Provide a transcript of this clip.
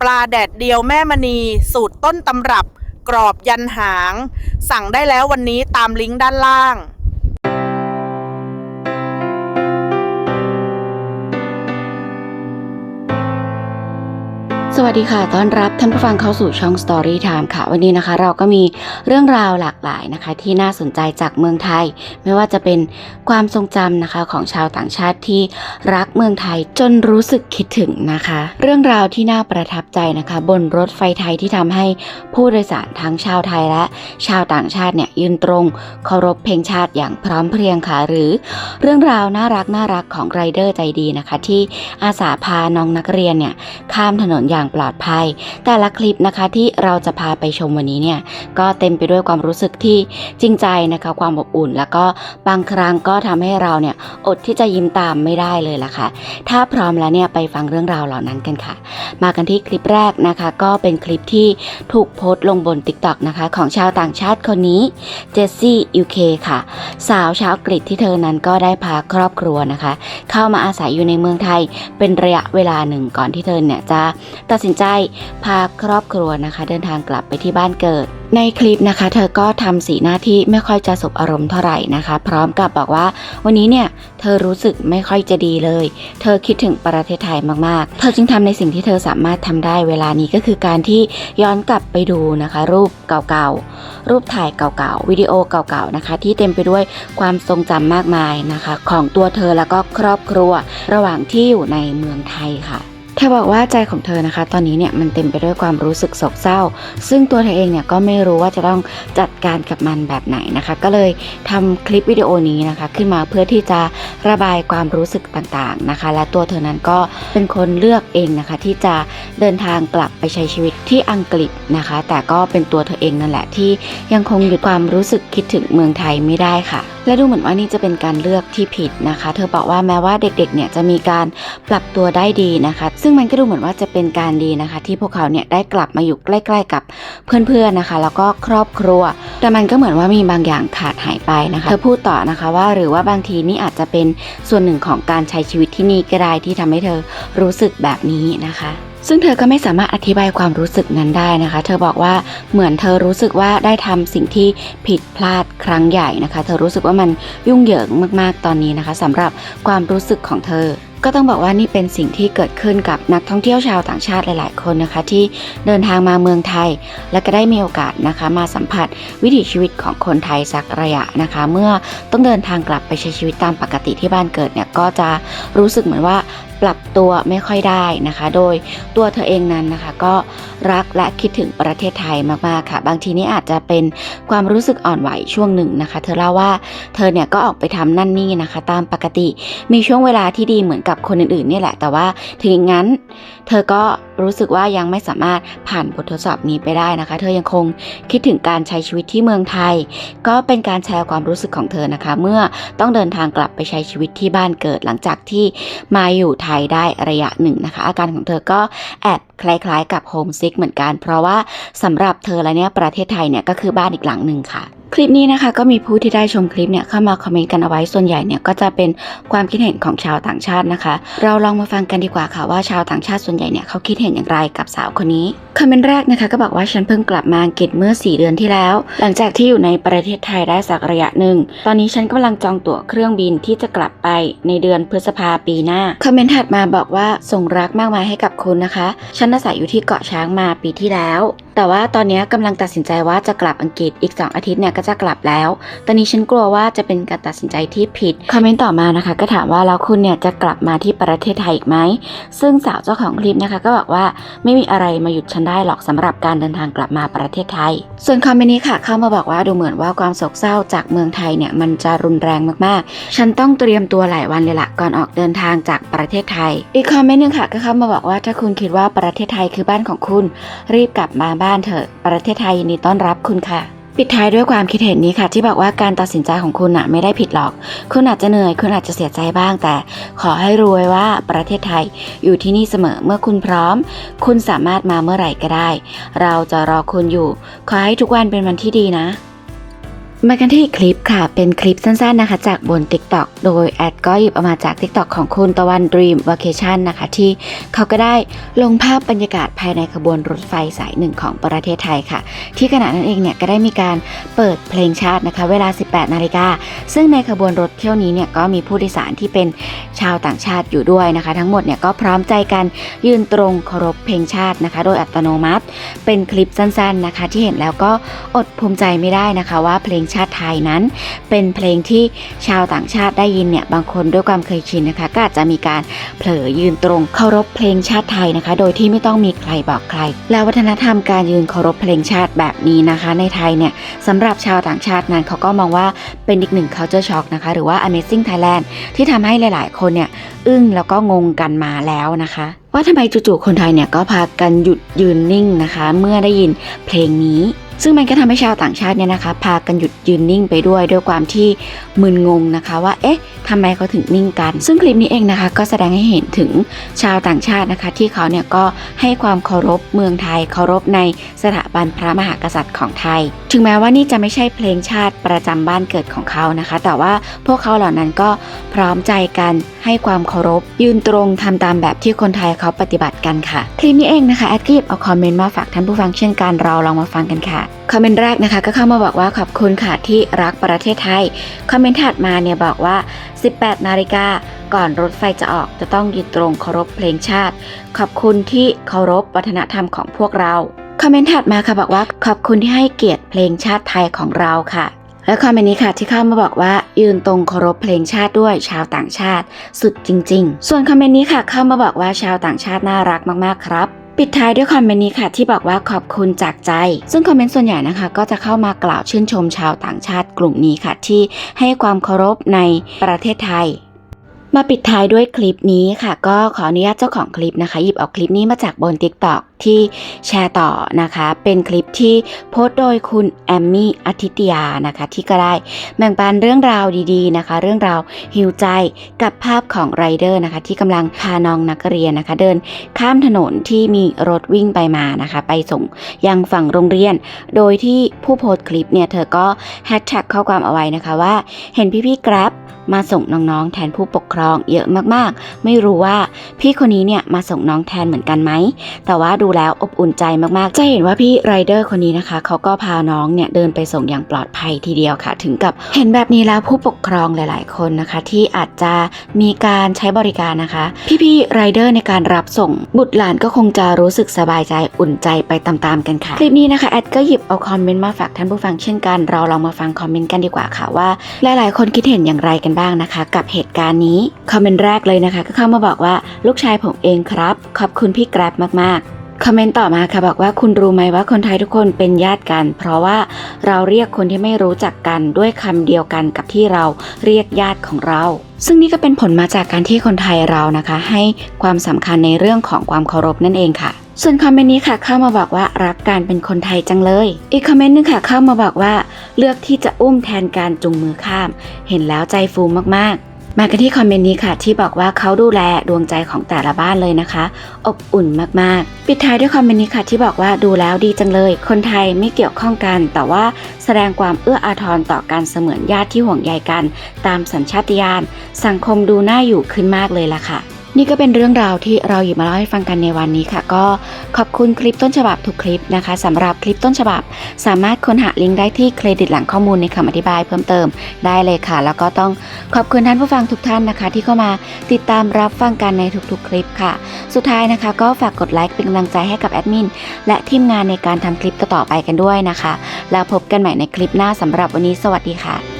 ปลาแดดเดียวแม่มณี สูตรต้นตำรับ กรอบยันหาง สั่งได้แล้ววันนี้ตามลิงก์ด้านล่าง วัสดีค่ะ ต้อนรับท่านผู้ฟังเข้าสู่ช่อง Story Time ค่ะ วันนี้นะคะ เราก็มีเรื่องราวหลากหลายนะคะ ที่น่าสนใจจากเมืองไทย ไม่ว่าจะเป็นความทรงจำนะคะของชาวต่างชาติที่รักเมืองไทยจนรู้สึกคิดถึงนะคะ เรื่องราวที่น่าประทับใจนะคะ บนรถไฟไทยที่ทำให้ผู้โดยสารทั้งชาวไทยและ ชาวต่างชาติเนี่ยยืนตรงเคารพเพลงชาติอย่างพร้อมเพรียงค่ะ หรือ เรื่องราวน่ารักน่ารักของไรเดอร์ใจดีนะคะ ที่อาสาพาน้องนักเรียนเนี่ยข้ามถนนอย่างปลอดภัย แต่ละคลิปนะคะที่เราจะพาไปชมวันนี้เนี่ยก็เต็มไปด้วยความรู้สึกที่จริงใจนะคะความอบอุ่น แล้วก็บางครั้งก็ทำให้เราเนี่ยอดที่จะยิ้มตามไม่ได้เลยล่ะค่ะ ถ้าพร้อมแล้วเนี่ยไปฟังเรื่องราวเหล่านั้นกันค่ะ มากันที่คลิปแรกนะคะ ก็เป็นคลิปที่ถูกโพสต์ลงบน t ิ k t o k นะคะ ของชาวต่างชาติคนนี้เจสซี่ยูเคค่ะ สาวชาวอังกที่เธอนั้นก็ได้พาครอบครัวนะคะ เข้ามาอาศัยอยู่ในเมืองไทยเป็นระยะเวลาหนึ่งก่อนที่เธอเนี่ยจะตัดสินใจ พาครอบครัวนะคะ เดินทางกลับไปที่บ้านเกิด ในคลิปนะคะ เธอก็ทำสีหน้าที่ไม่ค่อยจะสบอารมณ์เท่าไหร่นะคะ พร้อมกับบอกว่า วันนี้เนี่ยเธอรู้สึกไม่ค่อยจะดีเลย เธอคิดถึงประเทศไทยมากๆ เธอจึงทำในสิ่งที่เธอสามารถทำได้เวลานี้ก็คือการที่ย้อนกลับไปดูนะคะ รูปเก่าๆ รูปถ่ายเก่าๆ วิดีโอเก่าๆนะคะ ที่เต็มไปด้วยความทรงจำมากมายนะคะ ของตัวเธอแล้วก็ครอบครัวระหว่างที่อยู่ในเมืองไทยค่ะ เธอบอกว่าใจของเธอนะคะ ตอนนี้เนี่ยมันเต็มไปด้วยความรู้สึกโศกเศร้า ซึ่งตัวเธอเองเนี่ยก็ไม่รู้ว่าจะต้องจัดการกับมันแบบไหนนะคะ ก็เลยทำคลิปวิดีโอนี้นะคะ ขึ้นมาเพื่อที่จะระบายความรู้สึกต่างๆนะคะ และตัวเธอนั้นก็เป็นคนเลือกเองนะคะ ที่จะเดินทางกลับไปใช้ชีวิตที่อังกฤษนะคะ แต่ก็เป็นตัวเธอเองนั่นแหละที่ยังคงหยุดความรู้สึกคิดถึงเมืองไทยไม่ได้ค่ะ และดูเหมือนว่านี่จะเป็นการเลือกที่ผิดนะคะ เธอบอกว่าแม้ว่าเด็กๆเนี่ยจะมีการปรับตัวได้ดีนะคะ ซึ่งมันก็ดูเหมือนว่าจะเป็นการดีนะคะ ที่พวกเขาเนี่ยได้กลับมาอยู่ใกล้ ๆ กับเพื่อนๆนะคะ แล้วก็ครอบครัว แต่มันก็เหมือนว่ามีบางอย่างขาดหายไปนะคะ เธอพูดต่อนะคะว่าหรือว่าบางทีนี่อาจจะเป็นส่วนหนึ่งของการใช้ชีวิตที่นี่ก็ได้ที่ทำให้เธอรู้สึกแบบนี้นะคะ ซึ่งเธอก็ไม่สามารถอธิบายความรู้สึกนั้นได้นะคะ เธอบอกว่าเหมือนเธอรู้สึกว่าได้ทำสิ่งที่ผิดพลาดครั้งใหญ่นะคะ เธอรู้สึกว่ามันยุ่งเหยิงมาก ๆ ตอนนี้นะคะสำหรับความรู้สึกของเธอก็ต้องบอกว่านี่เป็นสิ่งที่เกิดขึ้นกับนักท่องเที่ยวชาวต่างชาติหลาย ๆ คนนะคะ ที่เดินทางมาเมืองไทย และก็ได้มีโอกาสนะคะ มาสัมผัสวิถีชีวิตของคนไทยสักระยะนะคะ เมื่อต้องเดินทางกลับไปใช้ชีวิตตามปกติที่บ้านเกิดเนี่ยก็จะรู้สึกเหมือนว่าปรับตัวไม่ค่อยได้นะคะ โดยตัวเธอเองนั้นนะคะ ก็รักและคิดถึงประเทศไทยมากๆค่ะ บางทีนี่อาจจะเป็นความรู้สึกอ่อนไหวช่วงหนึ่งนะคะ เธอเล่าว่าเธอเนี่ยก็ออกไปทำนั่นนี่นะคะ ตามปกติ มีช่วงเวลาที่ดีเหมือนกับคนอื่นๆเนี่ยแหละ แต่ว่าถึงอย่างนั้น เธอก็รู้สึกว่ายังไม่สามารถผ่านบททดสอบนี้ไปได้นะคะ เธอยังคงคิดถึงการใช้ชีวิตที่เมืองไทย ก็เป็นการแชร์ความรู้สึกของเธอนะคะ เมื่อต้องเดินทางกลับไปใช้ชีวิตที่บ้านเกิดหลังจากที่มาอยู่ไทยได้ระยะหนึ่งนะคะ อาการของเธอก็แอบคล้ายๆ กับโฮมซิกเหมือนกัน เพราะว่าสำหรับเธอแล้วเนี่ยประเทศไทยเนี่ยก็คือบ้านอีกหลังหนึ่งค่ะ คลิปนี้นะคะก็มีผู้ที่ได้ชมคลิปเนี่ยเข้ามาคอมเมนต์กันเอาไว้ส่วนใหญ่เนี่ยก็จะเป็นความคิดเห็นของชาวต่างชาตินะคะ เราลองมาฟังกันดีกว่าค่ะว่าชาวต่างชาติส่วนใหญ่เนี่ยเขาคิดเห็นอย่างไรกับสาวคนนี้คอมเมนต์แรกนะคะก็บอกว่าฉันเพิ่งกลับมาอังกฤษเมื่อ 4 เดือนที่แล้ว หลังจากที่อยู่ในประเทศไทยได้สักระยะหนึ่ง ตอนนี้ฉันกำลังจองตั๋วเครื่องบินที่จะกลับไปในเดือนพฤษภาปีหน้าคอมเมนต์ถัดมาบอกว่าส่งรักมากมายให้กับคุณนะคะ ฉันอาศัยอยู่ที่เกาะช้างมาปีที่แล้ว แต่ว่าตอนนี้กำลังตัดสินใจว่าจะกลับอังกฤษอีก 2 อาทิตย์เนี่ยก็จะกลับแล้ว ตอนนี้ฉันกลัวว่าจะเป็นการตัดสินใจที่ผิด คอมเมนต์ต่อมานะคะ ก็ถามว่าแล้วคุณเนี่ยจะกลับมาที่ประเทศไทยอีกไหม ซึ่งสาวเจ้าของคลิปนะคะ ก็บอกว่าไม่มีอะไรมาหยุดฉันได้หรอกสำหรับการเดินทางกลับมาประเทศไทย ส่วนคอมเมนต์นี้ค่ะเข้ามาบอกว่าดูเหมือนว่าความโศกเศร้าจากเมืองไทยเนี่ยมันจะรุนแรงมากๆ ฉันต้องเตรียมตัวหลายวันเลยละก่อนออกเดินทางจากประเทศไทย อีกคอมเมนต์หนึงค่ะก็เข้ามาบอกว่าถ้าคุณคิดว่าประเทศไทยคือบ้านของคุณ รีบกลับมาบ้านเถอะ ประเทศไทยยินดีต้อนรับคุณค่ะ ปิดท้ายด้วยความคิดเห็นนี้ค่ะ ที่บอกว่าการตัดสินใจของคุณอะไม่ได้ผิดหรอก คุณอาจจะเหนื่อย คุณอาจจะเสียใจบ้าง แต่ขอให้รู้ไว้ว่าประเทศไทยอยู่ที่นี่เสมอเมื่อคุณพร้อม คุณสามารถมาเมื่อไหร่ก็ได้ เราจะรอคุณอยู่ ขอให้ทุกวันเป็นวันที่ดีนะ มากันที่คลิปค่ะ เป็นคลิปสั้นๆนะคะ จากบน TikTok โดยแอดก็หยิบเอามาจาก TikTok ของคุณตะวัน Dream Vacation นะคะ ที่เขาก็ได้ลงภาพบรรยากาศภายในขบวนรถไฟสายหนึ่งของประเทศไทยค่ะ ที่ขณะนั้นเองเนี่ยก็ได้มีการเปิดเพลงชาตินะคะ เวลา 18 นาฬิกา ซึ่งในขบวนรถเที่ยวนี้เนี่ยก็มีผู้โดยสารที่เป็นชาวต่างชาติอยู่ด้วยนะคะ ทั้งหมดเนี่ยก็พร้อมใจกันยืนตรงเคารพเพลงชาตินะคะ โดยอัตโนมัติ เป็นคลิปสั้นๆนะคะ ที่เห็นแล้วก็อดภูมิใจไม่ได้นะคะว่าเพลงชาติไทยนั้น เป็นเพลงที่ชาวต่างชาติได้ยินเนี่ยบางคนด้วยความเคยชินนะคะ ก็อาจจะมีการเผลอยืนตรงเคารพเพลงชาติไทยนะคะ โดยที่ไม่ต้องมีใครบอกใคร แล้ววัฒนธรรมการยืนเคารพเพลงชาติแบบนี้นะคะ ในไทยเนี่ยสำหรับชาวต่างชาตินั้นเขาก็มองว่าเป็นอีกหนึ่ง culture shock นะคะหรือว่า amazing Thailand ที่ทำให้หลาย ๆ คนเนี่ยอึ้งแล้วก็งงกันมาแล้วนะคะว่าทำไมจู่ๆคนไทยเนี่ยก็พากันหยุดยืนนิ่งนะคะ เมื่อได้ยินเพลงนี้ ซึ่งมันก็ทำให้ชาวต่างชาติเนี่ยนะคะ พากันหยุดยืนนิ่งไปด้วยด้วยความที่มึนงงนะคะ ว่าเอ๊ะทำไมเขาถึงนิ่งกัน ซึ่งคลิปนี้เองนะคะ ก็แสดงให้เห็นถึงชาวต่างชาตินะคะ ที่เขาเนี่ยก็ให้ความเคารพเมืองไทย เคารพในสถาบันพระมหากษัตริย์ของไทย ถึงแม้ว่านี่จะไม่ใช่เพลงชาติประจำบ้านเกิดของเขานะคะ แต่ว่าพวกเขาเหล่านั้นก็พร้อมใจกันให้ความเคารพ ยืนตรงทำตามแบบที่คนไทยเขาปฏิบัติกันค่ะ คลิปนี้เองนะคะแอดก็หยิบเอาคอมเมนต์มาฝากท่านผู้ฟังเช่นกันเราลองมาฟังกันค่ะคอมเมนต์แรกนะคะก็เข้ามาบอกว่าขอบคุณค่ะที่รักประเทศไทย คอมเมนต์ถัดมาเนี่ยบอกว่า 18 นาฬิกาก่อนรถไฟจะออกจะต้องยืนตรงเคารพเพลงชาติ ขอบคุณที่เคารพวัฒนธรรมของพวกเรา คอมเมนต์ถัดมาค่ะบอกว่าขอบคุณที่ให้เกียรติเพลงชาติไทยของเราค่ะ และคอมเมนต์นี้ค่ะที่เข้ามาบอกว่า ยืนตรงเคารพเพลงชาติด้วยชาวต่างชาติ สุดจริง ๆ ส่วนคอมเมนต์นี้ค่ะเข้ามาบอกว่าชาวต่างชาติน่ารักมากๆครับ ปิดท้ายด้วยคอมเมนต์นี้ค่ะที่บอกว่าขอบคุณจากใจ ซึ่งคอมเมนต์ส่วนใหญ่นะคะก็จะเข้ามากล่าวชื่นชมชาวต่างชาติกลุ่มนี้ค่ะ ที่ให้ความเคารพในประเทศไทยมาปิดท้ายด้วยคลิปนี้ค่ะ ก็ขออนุญาตเจ้าของคลิปนะคะ หยิบเอาคลิปนี้มาจากบน TikTok ที่แชร์ต่อนะคะ เป็นคลิปที่โพสต์โดยคุณแอมมี่อาทิตยานะคะ ที่ก็ได้แบ่งปันเรื่องราวดีๆนะคะ เรื่องราวฮิวใจกับภาพของไรเดอร์นะคะ ที่กำลังพาน้องนักเรียนนะคะ เดินข้ามถนนที่มีรถวิ่งไปมานะคะ ไปส่งยังฝั่งโรงเรียน โดยที่ผู้โพสต์คลิปเนี่ยเธอก็แฮชแท็กข้อความเอาไว้นะคะว่า เห็นพี่ๆ Grab มาส่งน้องๆแทนผู้ปกครองเยอะมากๆ ไม่รู้ว่าพี่คนนี้เนี่ยมาส่งน้องแทนเหมือนกันไหมแต่ว่าดูแล้วอบอุ่นใจมากๆ จะเห็นว่าพี่ไรเดอร์คนนี้นะคะเขาก็พาน้องเนี่ยเดินไปส่งอย่างปลอดภัยทีเดียวค่ะ ถึงกับเห็นแบบนี้แล้วผู้ปกครองหลาย ๆ คนนะคะ ที่อาจจะมีการใช้บริการนะคะ พี่ๆไรเดอร์ในการรับส่ง บุตรหลานก็คงจะรู้สึกสบายใจอุ่นใจไปตามๆกันค่ะ คลิปนี้นะคะแอดก็หยิบเอาคอมเมนต์มาฝากท่านผู้ฟังเช่นกันเราลองมาฟังคอมเมนต์กันดีกว่าค่ะว่า หลาย ๆ คนคิดเห็นอย่างไรกันบ้างนะคะ กับเหตุการณ์นี้คอมเมนต์แรกเลยนะคะ ก็เข้ามาบอกว่าลูกชายผมเองครับ ขอบคุณพี่แกร็บมากๆ คอมเมนต์ต่อมาค่ะบอกว่าคุณรู้ไหมว่าคนไทยทุกคนเป็นญาติกัน เพราะว่าเราเรียกคนที่ไม่รู้จักกันด้วยคำเดียวกันกับที่เราเรียกญาติของเรา ซึ่งนี่ก็เป็นผลมาจากการที่คนไทยเรานะคะ ให้ความสำคัญในเรื่องของความเคารพนั่นเองค่ะ ส่วนคอมเมนต์นี้ค่ะเข้ามาบอกว่ารักการเป็นคนไทยจังเลย อีกคอมเมนต์หนึงค่ะเข้ามาบอกว่า เลือกที่จะอุ้มแทนการจุงมือข้าม เห็นแล้วใจฟูมากๆ มากันที่คอมเมนต์นี้ค่ะ ที่บอกว่าเขาดูแลดวงใจของแต่ละบ้านเลยนะคะ อบอุ่นมากๆ ปิดท้ายด้วยคอมเมนต์นี้ค่ะ ที่บอกว่าดูแล้วดีจังเลย คนไทยไม่เกี่ยวข้องกัน แต่ว่าแสดงความเอื้ออาทรต่อการเสมือนญาติที่ห่วงใยกัน ตามสัญชาตญาณสังคมดูน่าอยู่ขึ้นมากเลยล่ะค่ะ นี่ก็เป็นเรื่องราวที่เราหยิบมาเล่าให้ฟังกันในวันนี้ค่ะ ก็ขอบคุณคลิปต้นฉบับทุกคลิปนะคะสำหรับคลิปต้นฉบับ สามารถค้นหาลิงก์ได้ที่เครดิตหลังข้อมูลในคำอธิบายเพิ่มเติมได้เลยค่ะ แล้วก็ต้องขอบคุณท่านผู้ฟังทุกท่านนะคะ ที่เข้ามาติดตามรับฟังกันในทุกๆ คลิปค่ะ สุดท้ายนะคะ ก็ฝากกดไลค์เป็นกำลังใจให้กับแอดมินและทีมงานในการทำคลิปต่อๆไปกันด้วยนะคะ แล้วพบกันใหม่ในคลิปหน้าสำหรับวันนี้สวัสดีค่ะ